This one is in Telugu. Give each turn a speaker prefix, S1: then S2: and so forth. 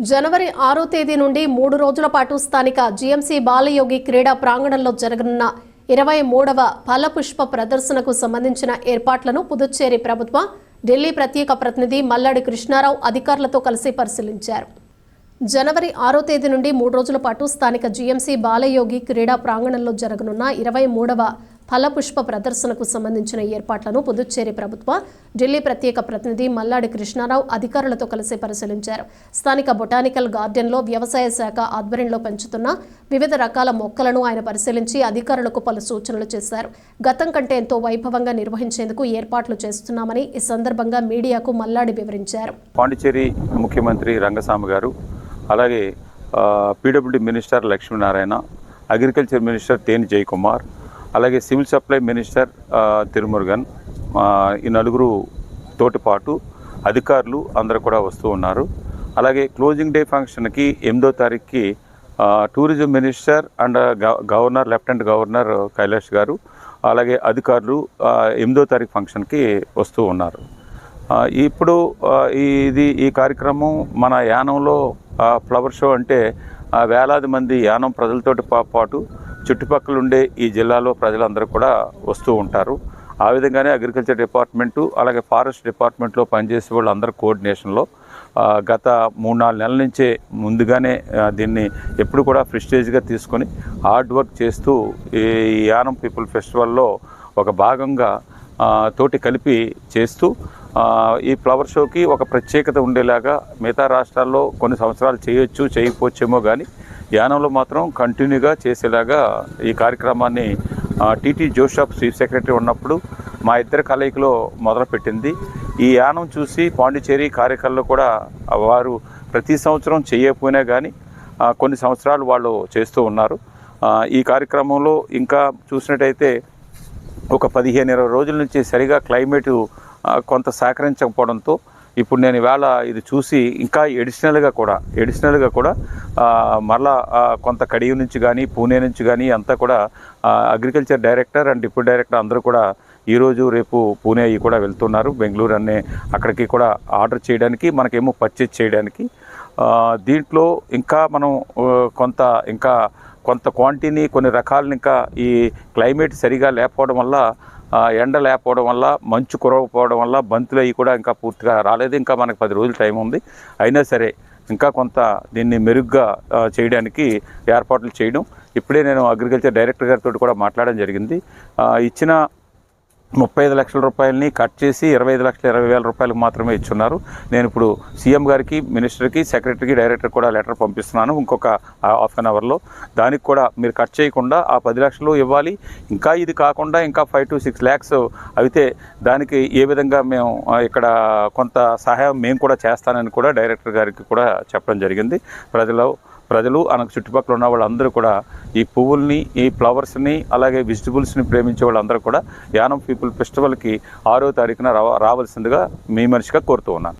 S1: జనవరి ఆరో తేదీ నుండి మూడు రోజుల పాటు స్థానిక జీఎంసీ బాలయోగి క్రీడా ప్రాంగణంలో జరగనున్న ఇరవై మూడవ ఫలపుష్ప ప్రదర్శనకు సంబంధించిన ఏర్పాట్లను పుదుచ్చేరి ప్రభుత్వ ఢిల్లీ ప్రత్యేక ప్రతినిధి మల్లాడి కృష్ణారావు అధికారులతో కలిసి పరిశీలించారు. జనవరి ఆరో తేదీ నుండి మూడు రోజుల పాటు స్థానిక జీఎంసీ బాలయోగి క్రీడా ప్రాంగణంలో జరగనున్న ఇరవై మూడవ ఫలపుష్ప ప్రదర్శనకు సంబంధించిన ఏర్పాట్లను పుదుచ్చేరి ప్రభుత్వ ఢిల్లీ ప్రత్యేక ప్రతినిధి మల్లాడి కృష్ణారావు అధికారులతో కలిసి పరిశీలించారు. స్థానిక బొటానికల్ గార్డెన్లో వ్యవసాయ శాఖ ఆధ్వర్యంలో పెంచుతున్న వివిధ రకాల మొక్కలను ఆయన పరిశీలించి అధికారులకు పలు సూచనలు చేశారు. గతం కంటే ఎంతో వైభవంగా నిర్వహించేందుకు ఏర్పాట్లు చేస్తున్నామని ఈ సందర్భంగా మీడియాకు మల్లాడి వివరించారు.
S2: పాండిచేరి ముఖ్యమంత్రి రంగస్వామి గారు అలాగే PWD minister Lakshminarayana agriculture minister Theni Jayakumar అలాగే సివిల్ సప్లై మినిస్టర్ తిరుమురుగన్ ఈ నలుగురు తోటిపాటు అధికారులు అందరూ కూడా వస్తూ ఉన్నారు. అలాగే క్లోజింగ్ డే ఫంక్షన్కి ఎనిమిదో తారీఖుకి tourism minister and governor lieutenant governor Kailash గారు అలాగే అధికారులు ఎనిమిదో తారీఖు ఫంక్షన్కి వస్తూ ఉన్నారు. ఇప్పుడు ఇది ఈ కార్యక్రమం మన యానంలో ఫ్లవర్ షో అంటే వేలాది మంది యానం ప్రజలతోటి పాటు చుట్టుపక్కల ఉండే ఈ జిల్లాలో ప్రజలందరూ కూడా వస్తూ ఉంటారు. ఆ విధంగానే అగ్రికల్చర్ డిపార్ట్మెంటు అలాగే ఫారెస్ట్ డిపార్ట్మెంట్లో పనిచేసే వాళ్ళందరూ కోఆర్డినేషన్లో గత మూడు నాలుగు నెలల నుంచే ముందుగానే దీన్ని ఎప్పుడు కూడా ప్రిస్టేజ్గా తీసుకొని హార్డ్ వర్క్ చేస్తూ ఈ యానం పీపుల్ ఫెస్టివల్లో ఒక భాగంగా తోటి కలిపి చేస్తూ ఈ ఫ్లవర్ షోకి ఒక ప్రత్యేకత ఉండేలాగా మిగతా రాష్ట్రాల్లో కొన్ని సంవత్సరాలు చేయొచ్చు చేయకపోవచ్చేమో కానీ యానంలో మాత్రం కంటిన్యూగా చేసేలాగా ఈ కార్యక్రమాన్ని టీటీ జోషాప్ చీఫ్ సెక్రటరీ ఉన్నప్పుడు మా ఇద్దరి కలయికలో మొదలుపెట్టింది. ఈ యానం చూసి పాండిచేరి కార్యకర్తలు కూడా వారు ప్రతి సంవత్సరం చేయకపోయినా కానీ కొన్ని సంవత్సరాలు వాళ్ళు చేస్తూ ఉన్నారు. ఈ కార్యక్రమంలో ఇంకా చూసినట్టయితే ఒక పదిహేను ఇరవై రోజుల నుంచి సరిగా క్లైమేట్ కొంత సహకరించకపోవడంతో ఇప్పుడు నేను ఇవాళ ఇది చూసి ఇంకా ఎడిషనల్గా కూడా ఎడిషనల్గా కూడా ఆ, మరలా కొంత కడియం నుంచి కానీ పూణే నుంచి కానీ అంతా కూడా agriculture director and deputy director అందరూ కూడా ఈరోజు రేపు పూణే అవి కూడా వెళ్తున్నారు. బెంగళూరు అనే అక్కడికి కూడా ఆర్డర్ చేయడానికి మనకేమో పర్చేజ్ చేయడానికి. దీంట్లో ఇంకా మనం కొంత ఇంకా కొంత క్వాంటిటీని కొన్ని రకాలని ఇంకా ఈ క్లైమేట్ సరిగా లేకపోవడం వల్ల ఎండ లేకపోవడం వల్ల మంచు కురవకపోవడం వల్ల బంతులు అవి కూడా ఇంకా పూర్తిగా రాలేదు. ఇంకా మనకు పది రోజులు టైం ఉంది. అయినా సరే ఇంకా కొంత దీన్ని మెరుగ్గా చేయడానికి ఏర్పాట్లు చేయడం. ఇప్పుడే నేను అగ్రికల్చర్ డైరెక్టర్ గారితో కూడా మాట్లాడడం జరిగింది. ఇచ్చిన ముప్పై ఐదు లక్షల రూపాయలని కట్ చేసి ఇరవై ఐదు లక్షల ఇరవై వేల రూపాయలకు మాత్రమే ఇచ్చున్నారు. నేను ఇప్పుడు సీఎం గారికి మినిస్టర్కి సెక్రటరీకి డైరెక్టర్ కూడా లెటర్ పంపిస్తున్నాను. ఇంకొక హాఫ్ అన్ అవర్లో. దానికి కూడా మీరు కట్ చేయకుండా ఆ పది లక్షలు ఇవ్వాలి. ఇంకా ఇది కాకుండా ఇంకా ఫైవ్ టు సిక్స్ ల్యాక్స్ అయితే దానికి ఏ విధంగా మేము ఇక్కడ కొంత సహాయం మేము కూడా చేస్తానని కూడా డైరెక్టర్ గారికి కూడా చెప్పడం జరిగింది. ప్రజలు ప్రజలు మనకు చుట్టుపక్కల ఉన్న వాళ్ళందరూ కూడా ఈ పువ్వుల్ని ఈ ఫ్లవర్స్ని అలాగే వెజిటబుల్స్ని ప్రేమించే వాళ్ళందరూ కూడా యానం పీపుల్ ఫెస్టివల్కి ఆరో తారీఖున రావాల్సిందిగా మీ మనిషిగా కోరుతూ ఉన్నాను.